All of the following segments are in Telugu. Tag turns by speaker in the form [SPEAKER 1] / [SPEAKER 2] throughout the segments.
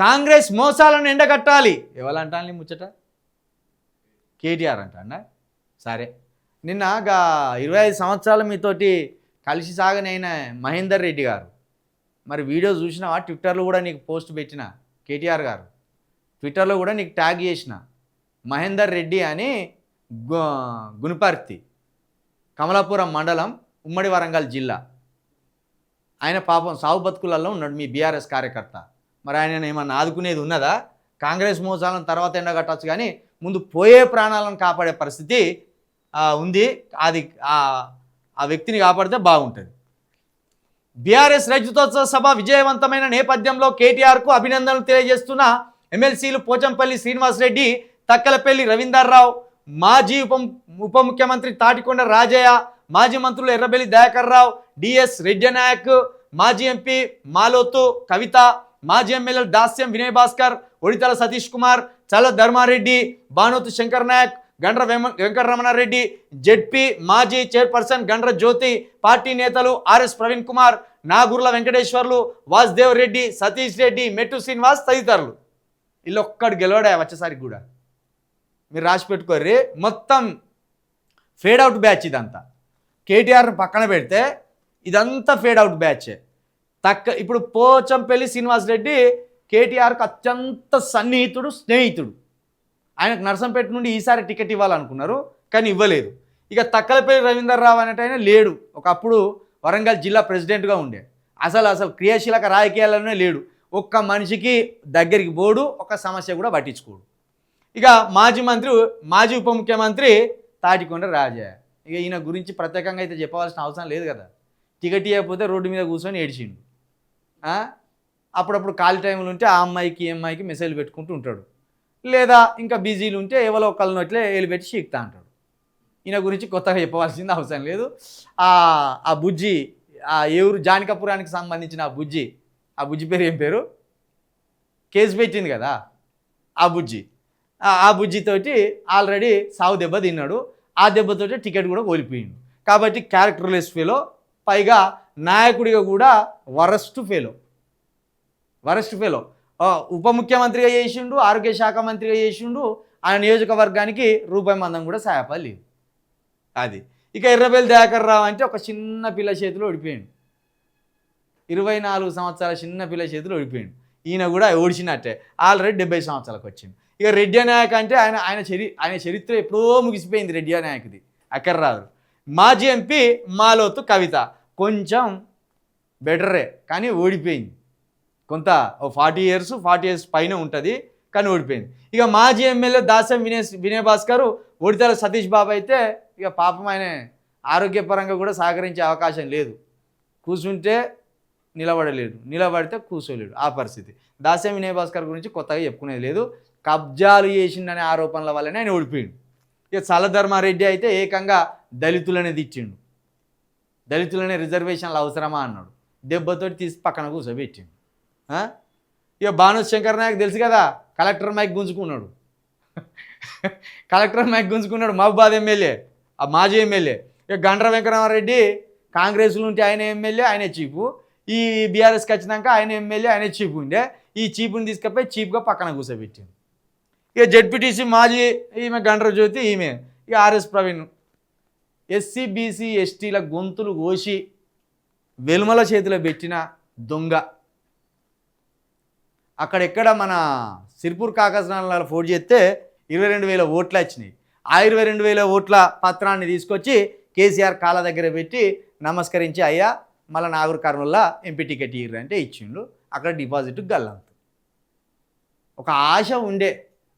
[SPEAKER 1] కాంగ్రెస్ మోసాలను ఎండగట్టాలి. ఎవరంటాను ముచ్చట? కేటీఆర్ అంటాడా? సరే. నిన్న గా ఇరవై ఐదు సంవత్సరాలు మీతోటి కలిసి సాగనైన మహేందర్ రెడ్డి గారు మరి వీడియో చూసినావా? ట్విట్టర్లో కూడా నీకు పోస్ట్ పెట్టిన కేటీఆర్ గారు? ట్విట్టర్లో కూడా నీకు ట్యాగ్ చేసిన మహేందర్ రెడ్డి అని గుణపర్తి కమలాపురం మండలం ఉమ్మడి వరంగల్ జిల్లా. ఆయన పాపం సావు బతుకులలో ఉన్నాడు మీ బీఆర్ఎస్ కార్యకర్త. మరి ఆయన ఏమన్నా ఆదుకునేది ఉన్నదా? కాంగ్రెస్ మోసాలను తర్వాత ఎండగట్టచ్చు కానీ ముందు పోయే ప్రాణాలను కాపాడే పరిస్థితి ఉంది. అది ఆ- ఆ వ్యక్తిని కాపాడితే బాగుంటుంది. బీఆర్ఎస్ రజతోత్సవ సభ విజయవంతమైన నేపథ్యంలో కేటీఆర్కు అభినందనలు తెలియజేస్తున్న ఎమ్మెల్సీలు పోచంపల్లి శ్రీనివాసరెడ్డి తక్కలపల్లి రవీందర్రావు మాజీ ఉప ఉప ముఖ్యమంత్రి తాటికొండ రాజయ్య మాజీ మంత్రులు ఎర్రబెల్లి దయాకర్ రావు డిఎస్ రెడ్డి నాయక్ మాజీ ఎంపీ మాలోతు కవిత మాజీ ఎమ్మెల్యేలు దాస్యం వినయ్ భాస్కర్ ఒడితల సతీష్ కుమార్ చల్ల ధర్మారెడ్డి భానుతు శంకర్ నాయక్ గండ్ర వెమ- వెంకటరమణారెడ్డి జెడ్పీ మాజీ చైర్పర్సన్ గండ్ర జ్యోతి పార్టీ నేతలు ఆర్ఎస్ ప్రవీణ్ కుమార్ నాగుర్ల వెంకటేశ్వర్లు వాసుదేవ్ రెడ్డి సతీష్ రెడ్డి మెట్టు శ్రీనివాస్ తదితరులు. వీళ్ళు ఒక్కడు గెలవడా వచ్చేసరికి కూడా? మీరు రాసి పెట్టుకోర్రి. మొత్తం ఫేడ్ అవుట్ బ్యాచ్ ఇదంతా. కేటీఆర్ని పక్కన పెడితే ఇదంతా ఫేడ్ అవుట్ బ్యాచ్ తక్క ఇప్పుడు పోచంపల్లి శ్రీనివాస్ రెడ్డి కేటీఆర్కు అత్యంత సన్నిహితుడు స్నేహితుడు. ఆయనకు నర్సంపేట నుండి ఈసారి టికెట్ ఇవ్వాలనుకున్నారు కానీ ఇవ్వలేదు. ఇక తక్కలపల్లి రవీందర్ రావు అనేట ఆయన లేడు. ఒకప్పుడు వరంగల్ జిల్లా ప్రెసిడెంట్గా ఉండే. అసలు అసలు క్రియాశీలక రాజకీయాలనే లేడు. ఒక్క మనిషికి దగ్గరికి పోడు ఒక సమస్య కూడా పట్టించుకోడు. ఇక మాజీ మంత్రి మాజీ ఉప ముఖ్యమంత్రి తాటికొండ రాజా. ఇక ఈయన గురించి ప్రత్యేకంగా అయితే చెప్పవలసిన అవసరం లేదు కదా. టికెట్ ఇవ్వకపోతే రోడ్డు మీద కూర్చొని ఏడిచిండు. అప్పుడప్పుడు ఖాళీ టైంలో ఉంటే ఆ అమ్మాయికి ఈ అమ్మాయికి మెసేజ్ పెట్టుకుంటూ ఉంటాడు. లేదా ఇంకా బిజీలు ఉంటే ఎవరో ఒకళ్ళని అట్లే పెట్టి చీక్తా అంటాడు. ఈయన గురించి కొత్తగా చెప్పవలసింది అవసరం లేదు. ఆ బుజ్జి ఆ ఎవరు జానకపురానికి సంబంధించిన ఆ బుజ్జి ఆ బుజ్జి పేరు ఏం పేరు? కేసు పెట్టింది కదా ఆ బుజ్జి. ఆ- బుజ్జితోటి ఆల్రెడీ సావు దెబ్బ తిన్నాడు. ఆ దెబ్బతోటి టికెట్ కూడా కోల్పోయిండు. కాబట్టి క్యారెక్టర్లెస్ ఫీలో పైగా నాయకుడిగా కూడా వరస్ట్ ఫెలో. Worst fellow. ఉప ముఖ్యమంత్రిగా చేసిండు ఆరోగ్య శాఖ మంత్రిగా చేసిండు ఆయన నియోజకవర్గానికి రూపాయి మందం కూడా సాయపడలేదు. అది. ఇక ఎర్రబెల్లి దయాకర్ రావు అంటే ఒక చిన్న పిల్ల చేతిలో ఓడిపోయాడు. ఇరవై నాలుగు సంవత్సరాల చిన్న పిల్ల చేతిలో ఓడిపోయాడు. ఈయన కూడా ఓడిచినట్టే. ఆల్రెడీ డెబ్బై సంవత్సరాలకు వచ్చింది ఇక రెడ్డి నాయక్ అంటే ఆయన ఆయన చరి ఆయన చరిత్ర ఎప్పుడో ముగిసిపోయింది రెడ్డి నాయక్ది అక్కడ రాదు మాజీ ఎంపీ మాలోతు కవిత. కొంచెం బెటరే కానీ ఓడిపోయింది. కొంత ఓ ఫార్టీ ఇయర్స్ ఫార్టీ ఇయర్స్ పైన ఉంటుంది కానీ ఓడిపోయింది. ఇక మాజీ ఎమ్మెల్యే దాసం వినయ్ వినయ్ భాస్కర్ ఒడితల సతీష్ బాబు అయితే ఇక పాపం ఆయన ఆరోగ్యపరంగా కూడా సహకరించే అవకాశం లేదు. కూర్చుంటే నిలబడలేడు నిలబడితే కూర్చోలేడు ఆ పరిస్థితి. దాసం వినయ్ భాస్కర్ గురించి కొత్తగా చెప్పుకునేది లేదు. కబ్జాలు చేసిండనే ఆరోపణల వల్లనే ఆయన ఓడిపోయిండు. ఇక చల్లధర్మారెడ్డి అయితే ఏకంగా దళితులనేది ఇచ్చిండు. దళితులనే రిజర్వేషన్లు అవసరమా అన్నాడు. దెబ్బతోటి తీసి పక్కన కూర్చోబెట్టిండు. ఇక భాను శంకర్ నాయక్ తెలుసు కదా కలెక్టర్ మైక్ గుంజుకున్నాడు. కలెక్టర్ మైక్ గుంజుకున్నాడు మహబాద్ ఎమ్మెల్యే ఆ మాజీ ఎమ్మెల్యే. ఇక గండ్ర వెంకరామారెడ్డి కాంగ్రెస్లో ఉంటే ఆయన ఎమ్మెల్యే ఆయనే చీపు ఈ బీఆర్ఎస్కి వచ్చినాక ఆయన ఎమ్మెల్యే ఆయనే చీపు ఉండే. ఈ చీపుని తీసుకపోయి చీప్గా పక్కన కూర్చోబెట్టింది ఇక జడ్పీటీసీ మాజీ ఈమె గండ్ర జ్యోతి ఈమె. ఇక ఆర్ఎస్ ప్రవీణ్ ఎస్సీ బీసీ ఎస్టీల గొంతులు కోసి వెలుమల చేతిలో పెట్టిన దొంగ. అక్కడెక్కడ మన సిర్పూర్ కాకసనాల ఫోర్ చేస్తే ఇరవై రెండు వేల ఓట్లు వచ్చినాయి. ఆ ఇరవై రెండు వేల ఓట్ల పత్రాన్ని తీసుకొచ్చి కేసీఆర్ కాళ్ళ దగ్గర పెట్టి నమస్కరించి అయ్యా మళ్ళీ నాగూర్ కర్నూల్లో ఎంపీ టికెట్ ఇయ్యరు అంటే ఇచ్చిండు అక్కడ డిపాజిట్ గల్లంత. ఒక ఆశ ఉండే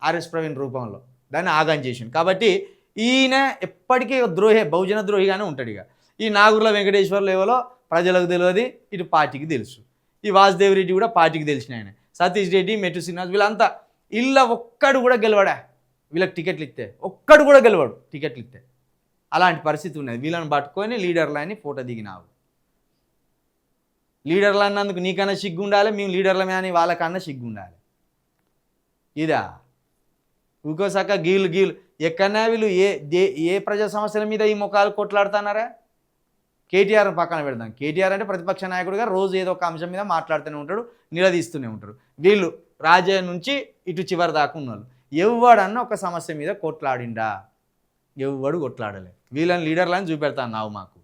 [SPEAKER 1] ఆర్ఎస్ ప్రవీణ్ రూపంలో. దాన్ని ఆగాం చేసిండు. కాబట్టి ఈయన ఎప్పటికీ ద్రోహి బహుజన ద్రోహిగానే ఉంటాడు ఇక. ఈ నాగుర్ల వెంకటేశ్వర్లు లెవెల్లో ప్రజలకు తెలియదు ఇటు పార్టీకి తెలుసు. ఈ వాసుదేవ్ రెడ్డి కూడా పార్టీకి తెలిసిన ఆయన. సతీష్ రెడ్డి మెట్టు శ్రీనివాస్ వీళ్ళంతా ఇళ్ళ ఒక్కడు కూడా గెలవడా? వీళ్ళకి టికెట్లు ఇస్తే. ఒక్కడు కూడా గెలవాడు టికెట్లు ఇస్తే. అలాంటి పరిస్థితి ఉన్నది. వీళ్ళని పట్టుకొని లీడర్లని ఫోటో దిగినావు. లీడర్లు అన్నందుకు నీకన్నా సిగ్గు ఉండాలి మేము లీడర్లమే అని వాళ్ళకన్నా సిగ్గు ఉండాలి ఇదా? ఊకోసాక గీలు గీలు. ఎక్కడన్నా వీళ్ళు ఏ దే ఏ ప్రజా సమస్యల మీద ఈ ముఖాలు కొట్లాడుతున్నారా? కేటీఆర్ పక్కన పెడదాం. కేటీఆర్ అంటే ప్రతిపక్ష నాయకుడిగా రోజు ఏదో ఒక అంశం మీద మాట్లాడుతూనే ఉంటాడు నిలదీస్తూనే ఉంటాడు. వీళ్ళు రాజయ్య నుంచి ఇటు చివరి దాకా ఉన్నారు ఎవడన్నా ఒక సమస్య మీద కొట్లాడిండా? ఎవడు కొట్లాడలే. వీళ్ళని లీడర్లని చూపెడతాను నావు మాకు.